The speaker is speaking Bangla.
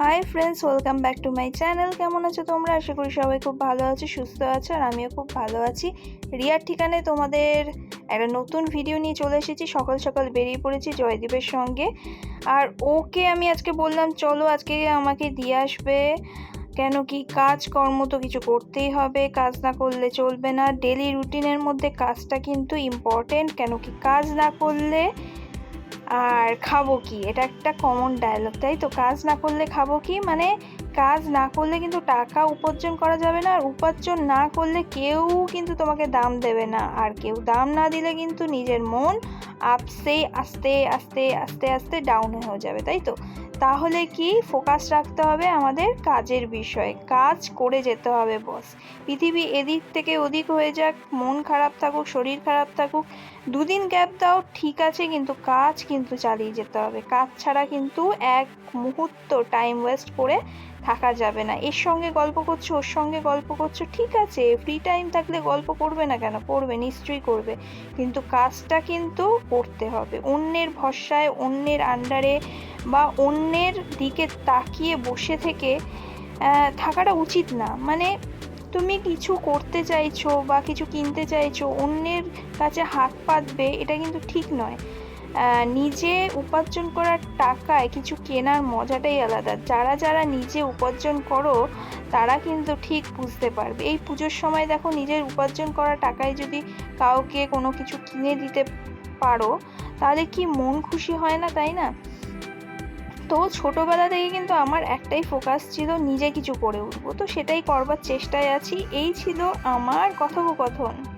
Hi friends welcome back to my channel কেমন আছো তোমরা? আশা করি সবাই খুব ভালো আছো, সুস্থ আছো, আর আমিও খুব ভালো আছি। রিয়ার ঠিকানায় তোমাদের একটা নতুন ভিডিও নিয়ে চলে এসেছি। সকাল সকাল বেরিয়ে পড়েছি জয়দীপের সঙ্গে। আর ওকে আমি আজকে বললাম, চলো আজকে আমাকে দিয়ে আসবে। কেন কি কাজকর্ম তো কিছু করতেই হবে। কাজ না করলে চলবে না। ডেলি রুটিনের মধ্যে কাজটা কিন্তু ইম্পর্টেন্ট কেন কি কাজ না করলে আর খাব কি? এটা একটা কমন ডায়লগ তাই তো? কাজ না করলে খাব কি? মানে কাজ না করলে কিন্তু টাকা উপার্জন করা যাবে না, আর উপার্জন না করলে কেউ কিন্তু তোমাকে দাম দেবে না। আর কেউ দাম না দিলে কিন্তু নিজের মন আপসে, আস্তে আস্তে আস্তে আস্তে ডাউন হয়ে যাবে, তাই তো? তাহলে কি ফোকাস রাখতে হবে আমাদের কাজের বিষয়ে। কাজ করে যেতে হবে বস পৃথিবী এদিক থেকে ওদিক হয়ে যাক, মন খারাপ থাকুক, শরীর খারাপ থাকুক, দুদিন গ্যাপ দাও, ঠিক আছে, কিন্তু কাজ কিন্তু চালিয়ে যেতে হবে। কাজ ছাড়া কিন্তু এক মুহূর্ত টাইম ওয়েস্ট করে থাকা যাবে না। এর সঙ্গে গল্প করছ, ওর সঙ্গে গল্প করছ, ঠিক আছে ফ্রি টাইম থাকলে গল্প করবে না কেন? করবে, নিশ্চয়ই করবে। কিন্তু কাজটা কিন্তু করতে হবে। অন্যের ভরসায়, অন্যের আন্ডারে বা অন্যের দিকে তাকিয়ে বসে থেকে থাকাটা উচিত না। মানে তুমি কিছু করতে চাইছো বা কিছু কিনতে চাইছো, অন্যের কাছে হাত পাতবে, এটা কিন্তু ঠিক নয়। নিজে উপার্জন করার টাকায় কিছু কেনার মজাটাই আলাদা। যারা যারা নিজে উপার্জন করো, তারা কিন্তু ঠিক বুঝতে পারবে। এই পুজোর সময় দেখো, নিজের উপার্জন করা টাকায় যদি কাউকে কোনো কিছু কিনে দিতে পারো, তাহলে কি মন খুশি হয় না, তাই না? তো ছোটোবেলা থেকে কিন্তু আমার একটাই ফোকাস ছিল নিজে কিছু করে উঠবো। তো সেটাই করবার চেষ্টায় আছি। এই ছিল আমার কথোপকথন।